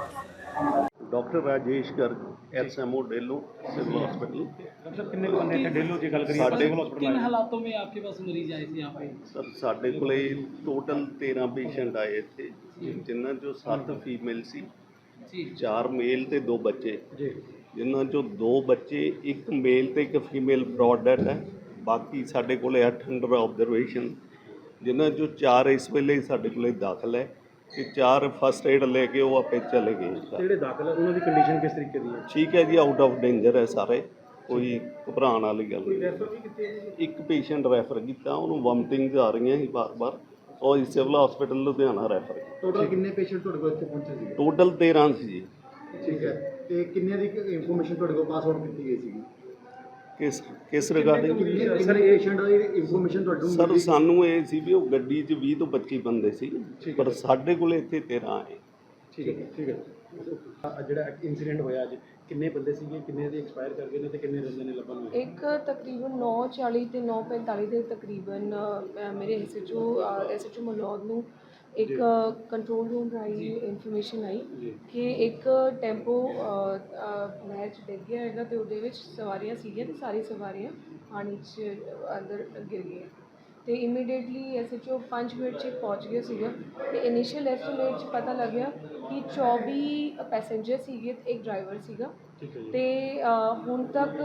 doctor Rajesh Garg SMO Dehlon civil hospital sir ਕਿੰਨੇ ਕੁ ਬੰਦੇ ਇੱਥੇ ਡੇਲੋ ਦੀ ਗੱਲ ਕਰੀਏ ਸਾਡੇ किन हालातों में आपके पास मरीज आए थे यहाँ पे ਸਰ ਸਾਡੇ ਕੋਲੇ ਟੋਟਲ 13 ਪੇਸ਼ੈਂਟ ਆਏ ਇੱਥੇ ਜਿਨ੍ਹਾਂ ਚੋਂ 7 ਫੀਮੇਲ ਸੀ जी 4 ਮੇਲ ਤੇ 2 ਬੱਚੇ ਜਿਨ੍ਹਾਂ ਚੋਂ 2 ਬੱਚੇ ਇੱਕ ਮੇਲ ਤੇ ਇੱਕ ਫੀਮੇਲ ਬ੍ਰੌਡ ਡੈਡ ਹੈ ਬਾਕੀ ਸਾਡੇ ਕੋਲੇ 8 ਅੰਡਰ ਆਬਜ਼ਰਵੇਸ਼ਨ ਜਿਨ੍ਹਾਂ ਚੋਂ 4 ਇਸ ਵੇਲੇ ਸਾਡੇ ਕੋਲੇ ਦਾਖਲ ਹੈ ਤੇ 4 ਫਸਟ ਏਡ ਲੈ ਕੇ ਉਹ ਆਪੇ ਚਲੇ ਗਏ ਜਿਹੜੇ ਦਾਖਲ ਹੈ ਉਹਨਾਂ ਦੀ ਕੰਡੀਸ਼ਨ ਕਿਸ ਤਰੀਕੇ ਦੀ ਹੈ? ਠੀਕ ਹੈ ਜੀ ਆਊਟ ਆਫ ਡੇਂਜਰ ਹੈ ਸਾਰੇ ਕੋਈ ਘਬਰਾਉਣ ਵਾਲੀ ਗੱਲ ਨਹੀਂ। ਇੱਕ ਪੇਸ਼ੈਂਟ ਰੈਫਰ ਕੀਤਾ ਉਹਨੂੰ ਵਮਟਿੰਗਸ ਆ ਰਹੀਆਂ ਸੀ ਬਾਰ-ਬਾਰ ਉਹ civil hospital Ludhiana refer total ਕਿੰਨੇ ਪੇਸ਼ੈਂਟ ਤੁਹਾਡੇ ਕੋਲ ਇੱਥੇ ਪਹੁੰਚੇ ਸੀਗੇ? ਟੋਟਲ 13 ਸੀ ਜੀ। ਠੀਕ ਹੈ ਤੇ ਕਿੰਨੇ ਦੀ ਇਨਫੋਰਮੇਸ਼ਨ ਤੁਹਾਡੇ ਕੋਲ ਪਾਸ ਆਊਟ ਕੀਤੀ ਗਈ ਸੀਗੀ? ਕਿਸ ਕਿਸ ਰਿਗਾਰਡਿੰਗ ਕਿੰਨੇ ਪੇਸ਼ੈਂਟ ਦੀ ਇਨਫੋਰਮੇਸ਼ਨ ਤੁਹਾਨੂੰ ਸਰ ਸਾਨੂੰ ਇਹ ਸੀ ਵੀ ਉਹ ਗੱਡੀ 'ਚ 20 ਤੋਂ 25 ਬੰਦੇ ਸੀ ਪਰ ਸਾਡੇ ਕੋਲੇ ਇੱਥੇ 13 ਆਏ। ਠੀਕ ਹੈ ਠੀਕ ਹੈ। ਜਿਹੜਾ ਇਨਸੀਡੈਂਟ ਹੋਇਆ ਅੱਜ ਕਿੰਨੇ ਬੰਦੇ ਸੀਗੇ ਕਿੰਨੇ ਦੇ ਐਕਸਪਾਇਰ ਕਰ ਗਏ ਨੇ ਤੇ ਕਿੰਨੇ ਬੰਦੇ ਨੇ ਲੱਭਣ ਹੋਏ? ਇੱਕ ਤਕਰੀਬਨ 9:40 ਤੇ 9:45 ਦੇ ਤਕਰੀਬਨ ਮੇਰੇ ਐਸਐਚਓ ਐਸਐਚਓ ਮਲੌਦ ਨੂੰ ਇੱਕ ਕੰਟਰੋਲ ਰੂਮ ਰਾਹੀਂ ਇਨਫੋਰਮੇਸ਼ਨ ਆਈ ਕਿ ਇੱਕ ਟੈਂਪੋ ਨਹਿਰ 'ਚ ਡਿੱਗ ਗਿਆ ਹੈਗਾ ਤੇ ਉਹਦੇ ਵਿੱਚ ਸਵਾਰੀਆਂ ਸੀਗੀਆਂ ਤੇ ਸਾਰੀ ਸਵਾਰੀਆਂ ਪਾਣੀ 'ਚ ਅੰਦਰ ਗਿਰ ਗਈਆਂ। ਤੇ ਇਮੀਡੀਏਟਲੀ ਐਸਐਚਓ 5 ਮਿੰਟ 'ਚ ਪਹੁੰਚ ਗਿਆ ਸੀਗਾ ਤੇ ਇਨੀਸ਼ੀਅਲ ਐਸਟੀਮੇਟ 'ਚ ਪਤਾ ਲੱਗਿਆ ਕਿ 24 ਪੈਸੇਂਜਰ ਸੀਗੇ ਤੇ ਇੱਕ ਡਰਾਈਵਰ ਸੀਗਾ। ਤੇ ਹੁਣ ਤੱਕ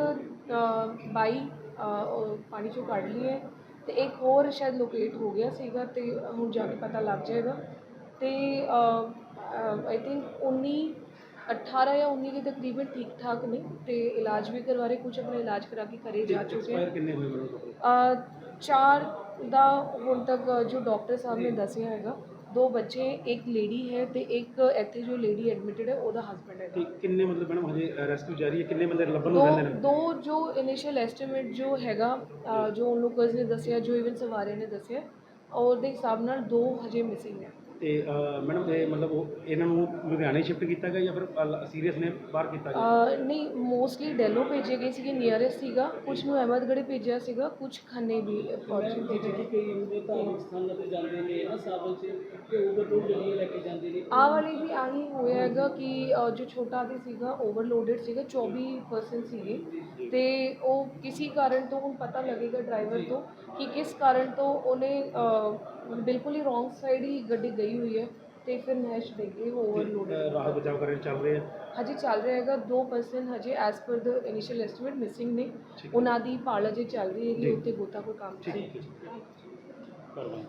ਅ, 22 ਅ, ਉਹ ਪਾਣੀ ਚੋਂ ਕੱਢ ਲਏ ਹੈ ਤੇ ਇੱਕ ਹੋਰ ਸ਼ਾਇਦ ਲੋਕੇਟ ਹੋ ਗਿਆ ਸੀਗਾ ਤੇ ਹੁਣ ਜਾ ਕੇ ਪਤਾ ਲੱਗ ਜਾਏਗਾ। ਤੇ ਆਈ ਥਿੰਕ 19 18 ਜਾਂ 19 ਦੇ ਤਕਰੀਬਨ ਠੀਕ ਠਾਕ ਨੇ ਤੇ ਇਲਾਜ ਵੀ ਕਰਵਾ ਰਹੇ ਕੁਝ ਆਪਣਾ ਇਲਾਜ ਕਰਾ ਕੇ ਘਰੇ ਜਾ ਚੁੱਕੇ ਕਿੰਨੇ ਹੋਏ ਚਾਰ ਦਾ ਹੁਣ ਤੱਕ ਜੋ ਡਾਕਟਰ ਸਾਹਿਬ ਨੇ ਦੱਸਿਆ ਹੈਗਾ ਦੋ ਬੱਚੇ ਇੱਕ ਲੇਡੀ ਹੈ ਤੇ ਇੱਕ ਇੱਥੇ ਜੋ ਲੇਡੀ ਐਡਮਿਟਡ ਹੈ ਉਹਦਾ ਹਸਬੰਡ ਹੈਗਾ। ਤੇ ਕਿੰਨੇ ਮਤਲਬ ਮੈਡਮ ਹਜੇ ਰੈਸਕਿਊ ਜਾਰੀ ਹੈ? ਕਿੰਨੇ ਬੰਦੇ ਲੱਭਣ ਨੂੰ ਦੋ ਰਹਿੰਦੇ ਨੇ? ਦੋ ਜੋ ਇਨੀਸ਼ੀਅਲ ਐਸਟੀਮੇਟ ਜੋ ਹੈਗਾ ਅ, ਜੋ ਲੋਕਰਸ ਨੇ ਦੱਸਿਆ ਜੋ ਇਵਨ ਸਵਾਰੀਆਂ ਨੇ ਦੱਸਿਆ ਉਹਦੇ ਹਿਸਾਬ ਨਾਲ ਦੋ ਹਜੇ ਮਿਸਿੰਗ ਹੈ ਤੇ ਮੈਡਮ, ਇਹ ਮਤਲਬ ਉਹ ਇਹਨਾਂ ਨੂੰ ਲੁਧਿਆਣੇ ਸ਼ਿਫਟ ਕੀਤਾ ਗਿਆ ਜਾਂ ਫਿਰ ਸੀਰੀਅਸ ਨੇ ਬਾਹਰ ਕੀਤਾ ਗਿਆ? ਨਹੀਂ ਮੋਸਟਲੀ ਡੈਲੋ ਭੇਜੇ ਗਏ ਸੀਗੇ ਨੀਅਰੈਸਟ ਸੀਗਾ ਕੁਝ ਨੂੰ ਅਹਿਮਦਗੜ੍ਹ ਭੇਜਿਆ ਸੀਗਾ ਕੁਝ ਖੰਨੇ ਵੀ ਫੋਰਚੂਨ ਭੇਜੇ ਗਏ। ਕਈ ਉਹ ਧਾਰਮਿਕ ਸਥਾਨਾਂ ਤੇ ਜਾਂਦੇ ਨੇ ਨਾ ਸਾਵਲ ਚ ਤੇ ਓਵਰਲੋਡ ਗੱਡੀਆਂ ਲੈ ਕੇ ਜਾਂਦੇ ਨੇ ਆਹ ਵਾਲੇ ਵੀ ਆਹੀ ਹੋਇਆ ਹੈਗਾ ਕਿ ਜੋ ਛੋਟਾ ਵੀ ਸੀਗਾ ਓਵਰਲੋਡਡ ਸੀਗਾ 24 ਪਰਸਨ ਸੀਗੇ। ਤੇ ਉਹ ਕਿਸੇ ਕਾਰਨ ਤੋਂ ਹੁਣ ਪਤਾ ਲੱਗੇਗਾ ਡਰਾਈਵਰ ਤੋਂ ਕਿ ਕਿਸ ਕਾਰਨ ਤੋਂ ਉਹਨੇ ਅ, ਬਿਲਕੁਲ ਹੀ ਰੋਂਗ ਸਾਈਡ ਹੀ ਗੱਡੀ ਗਈ ਹੋਈ ਹੈ ਤੇ ਫਿਰ ਨੈਸ਼ ਡਿੱਗ ਗਈ ਓਵਰਲੋਡਡ ਰਾਹਤ ਬਚਾਅ ਕਰਨ ਚੱਲ ਰਹੇ ਆ। ਹਜੇ ਚੱਲ ਰਿਹਾ ਹੈਗਾ ਦੋ ਪਰਸਨ ਹਜੇ ਐਸ ਪਰ ਦ ਇਨੀਸ਼ੀਅਲ ਐਸਟੀਮੇਟ ਮਿਸਿੰਗ ਨੇ। ਉਹਨਾਂ ਦੀ ਭਾਲ ਅਜੇ ਚੱਲ ਰਹੀ ਹੈਗੀ ਉੱਤੇ ਗੋਤਾਖੋਰ ਕੰਮ ਚੱਲ ਰਿਹਾ। ਕਰਵਾਈ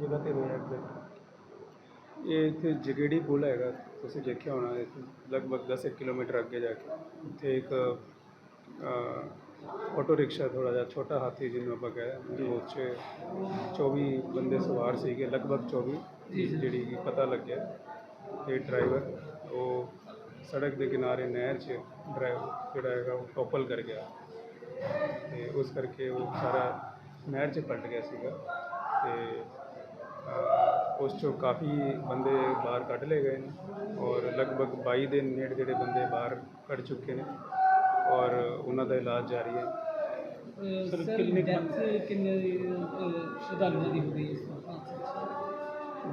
ਜਗ੍ਹਾ ਤੇ ਹੋਇਆ ਐਕਸੀਡੈਂਟ ਇਹ ਇੱਥੇ ਜਗੇੜੀ ਪੁਲ ਹੈਗਾ ਤੁਸੀਂ ਦੇਖਿਆ ਹੋਣਾ ਇੱਥੇ ਲਗਭਗ 10 ਕਿਲੋਮੀਟਰ ਅੱਗੇ ਜਾ ਕੇ। ਉੱਥੇ ਇੱਕ ਆਟੋ ਰਿਕਸ਼ਾ ਥੋੜਾ ਜਿਹਾ ਛੋਟਾ ਹਾਥੀ ਜਿਹਨੂੰ ਆਪਾਂ ਕਹਿੰਦੇ ਉਹ 'ਚ 24 ਬੰਦੇ ਸਵਾਰ ਸੀਗੇ ਲਗਭਗ 24 ਜਿਹੜੀ ਕਿ ਪਤਾ ਲੱਗਿਆ। ਤੇ ਡਰਾਈਵਰ ਉਹ ਸੜਕ ਦੇ ਕਿਨਾਰੇ ਨਹਿਰ 'ਚ ਡਰਾਈਵਰ ਜਿਹੜਾ ਹੈਗਾ ਉਹ ਟੋਪਲ ਕਰ ਗਿਆ। ਤੇ ਉਸ ਕਰਕੇ ਉਹ ਸਾਰਾ ਨਹਿਰ 'ਚ ਪਲਟ ਗਿਆ ਸੀਗਾ। ਤੇ ਉਸ 'ਚੋਂ ਕਾਫੀ ਬੰਦੇ ਬਾਹਰ ਕੱਢ ਲਏ ਗਏ ਨੇ ਔਰ ਲਗਭਗ 22 ਦੇ ਨੇੜੇ ਜਿਹੜੇ ਬੰਦੇ ਬਾਹਰ ਕੱਢ ਚੁੱਕੇ ਨੇ। ਔਰ ਉਹਨਾਂ ਦਾ ਇਲਾਜ ਜਾਰੀ ਹੈ। ਸਰ ਕਿੰਨੇ ਕਿੰਨੇ ਸ਼ਰਧਾਲੂਆਂ ਦੀ ਹੋ ਗਈ ਇਸ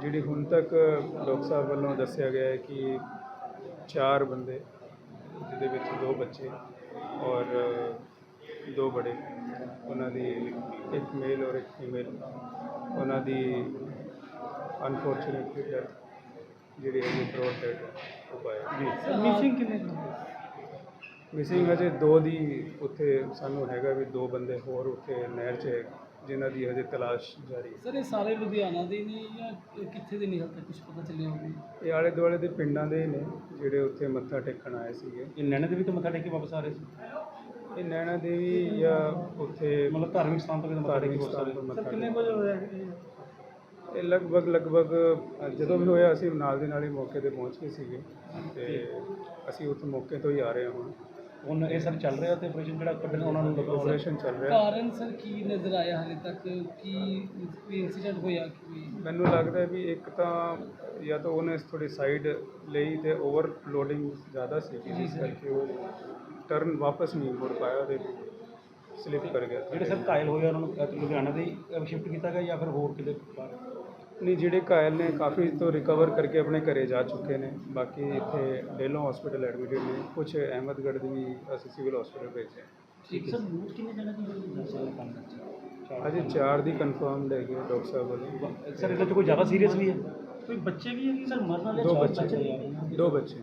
ਜਿਹੜੀ ਹੁਣ ਤੱਕ ਲੋਕ ਸਾਹਿਬ ਵੱਲੋਂ ਦੱਸਿਆ ਗਿਆ ਹੈ ਕਿ ਚਾਰ ਬੰਦੇ ਜਿਹਦੇ ਵਿੱਚ ਦੋ ਬੱਚੇ ਔਰ ਦੋ ਬੜੇ ਉਹਨਾਂ ਦੀ ਇੱਕ ਮੇਲ ਔਰ ਇੱਕ ਫੀਮੇਲ ਉਹਨਾਂ ਦੀ ਅਨਫੋਰਚੂਨੇਟਲੀ ਜਿਹੜੀ ਹੈ ਬਰੋਡ ਡੈਡ ਹੋ ਪਾਇਆ। ਜੀ ਮਿਸਿੰਗ ਕਿੰਨੇ ਮਿਸਿੰਗ ਹਜੇ ਦੋ ਦੀ ਉੱਥੇ ਸਾਨੂੰ ਹੈਗਾ ਵੀ ਦੋ ਬੰਦੇ ਹੋਰ ਉੱਥੇ ਨਹਿਰ 'ਚ ਹੈ, ਜਿਨ੍ਹਾਂ ਦੀ ਹਜੇ ਤਲਾਸ਼ ਜਾਰੀ ਹੈ। ਸਰ ਇਹ ਸਾਰੇ ਲੁਧਿਆਣਾ ਦੇ ਨੇ ਜਾਂ ਕਿੱਥੇ ਦੇ ਨਹੀਂ ਹਾਲੇ ਤੱਕ ਕੁਝ ਪਤਾ ਚੱਲਿਆ ਹੋਵੇ? ਇਹ ਆਲੇ ਦੁਆਲੇ ਦੇ ਪਿੰਡਾਂ ਦੇ ਨੇ ਜਿਹੜੇ ਉੱਥੇ ਮੱਥਾ ਟੇਕਣ ਆਏ ਸੀਗੇ। ਇਹ ਨੈਣਾ ਦੇਵੀ ਤੋਂ ਮੱਥਾ ਟੇਕ ਕੇ ਵਾਪਸ ਆ ਰਹੇ ਸੀ? ਇਹ ਨੈਣਾ ਦੇਵੀ ਜਾਂ ਉੱਥੇ ਮਤਲਬ ਧਾਰਮਿਕ ਸਥਾਨ ਤੋਂ ਕਿਤੇ ਮੱਥਾ ਟੇਕ ਕੇ ਵਾਪਸ ਆ ਰਹੇ ਸੀ? ਮੱਥਾ ਕਿੰਨੇ ਵਜੇ ਹੋਇਆ ਇਹ? ਲਗਭਗ ਲਗਭਗ ਅ, ਜਦੋਂ ਵੀ ਹੋਇਆ ਅਸੀਂ ਨਾਲ ਦੇ ਨਾਲ ਹੀ ਮੌਕੇ ਤੇ ਪਹੁੰਚ ਗਏ ਸੀਗੇ। ਤੇ ਅਸੀਂ ਉੱਥੇ ਮੌਕੇ ਤੋਂ ਹੀ ਆ ਰਹੇ ਹਾਂ ਹੁਣ। ਹੁਣ ਇਹ ਸਰ ਚੱਲ ਰਿਹਾ ਤੇ ਆਪਰੇਸ਼ਨ ਜਿਹੜਾ ਕੱਢਣਾ ਉਹਨਾਂ ਨੂੰ ਲੱਗਾ ਆਪਰੇਸ਼ਨ ਚੱਲ ਰਿਹਾ। ਕਾਰਨ ਸਰ ਕੀ ਨਜ਼ਰ ਆਇਆ ਹਾਲੇ ਤੱਕ? ਕੀ ਕੋਈ ਇਨਸੀਡੈਂਟ ਹੋਇਆ ਕਿ ਮੈਨੂੰ ਲੱਗਦਾ ਵੀ ਇੱਕ ਤਾਂ ਜਾਂ ਤਾਂ ਉਹਨੇ ਥੋੜੀ ਸਾਈਡ ਲਈ ਤੇ ਓਵਰਲੋਡਿੰਗ ਜ਼ਿਆਦਾ ਸੀ ਜਿਸ ਕਰਕੇ ਉਹ ਟਰਨ ਵਾਪਸ ਨਹੀਂ ਮੁੜ ਪਾਇਆ ਤੇ ਸਲਿਪ ਕਰ ਗਿਆ ਜਿਹੜੇ ਸਰ ਘਾਇਲ ਹੋਏ ਉਹਨਾਂ ਨੂੰ ਲੁਧਿਆਣਾ ਦੇ ਸ਼ਿਫਟ ਕੀਤਾ ਗਿਆ ਜਾਂ ਫਿਰ ਹੋਰ ਕਿਤੇ ਨਹੀਂ ਜਿਹੜੇ ਘਾਇਲ ਨੇ ਕਾਫੀ ਤੋਂ ਰਿਕਵਰ ਕਰਕੇ ਆਪਣੇ ਘਰੇ ਜਾ ਚੁੱਕੇ ਨੇ। ਬਾਕੀ ਇੱਥੇ ਡੇਲੋਂ ਹਸਪੀਟਲ ਐਡਮਿਟਡ ਨੇ। ਕੁਝ ਅਹਿਮਦਗੜ੍ਹ ਦੀ ਵੀ ਅਸੀਂ ਸਿਵਲ ਹਸਪੀਟਲ ਭੇਜੇ ਠੀਕ ਸਰ ਮੂਡ ਕਿੰਨੇ ਦੀ ਹੋਈ ਅਜੇ ਚਾਰ ਦੀ ਕਨਫਰਮਡ ਹੈਗੀ ਹੈ ਡਾਕਟਰ ਸਾਹਿਬ ਵੱਲੋਂ। ਸਰ ਇਹਦੇ ਚ ਕੋਈ ਜ਼ਿਆਦਾ ਸੀਰੀਅਸ ਵੀ ਹੈ? ਕੋਈ ਬੱਚੇ ਵੀ ਹੈ ਕਿ ਸਰ ਮਰਨ ਵਾਲੇ ਦੋ ਬੱਚੇ। ਦੋ ਬੱਚੇ।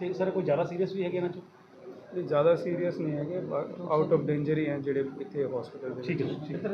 ਤੇ ਸਰ ਕੋਈ ਜ਼ਿਆਦਾ ਸੀਰੀਅਸ ਵੀ ਹੈਗੇ ਇਹਨਾਂ ਚ? ਇਹ ਜ਼ਿਆਦਾ ਸੀਰੀਅਸ ਨਹੀਂ ਹੈਗੇ ਆਊਟ ਆਫ ਡੇਂਜਰ ਹੀ ਹੈ ਜਿਹੜੇ ਇੱਥੇ ਹਸਪੀਟਲ ਦੇ ਹੈ ਠੀਕ ਹੈ।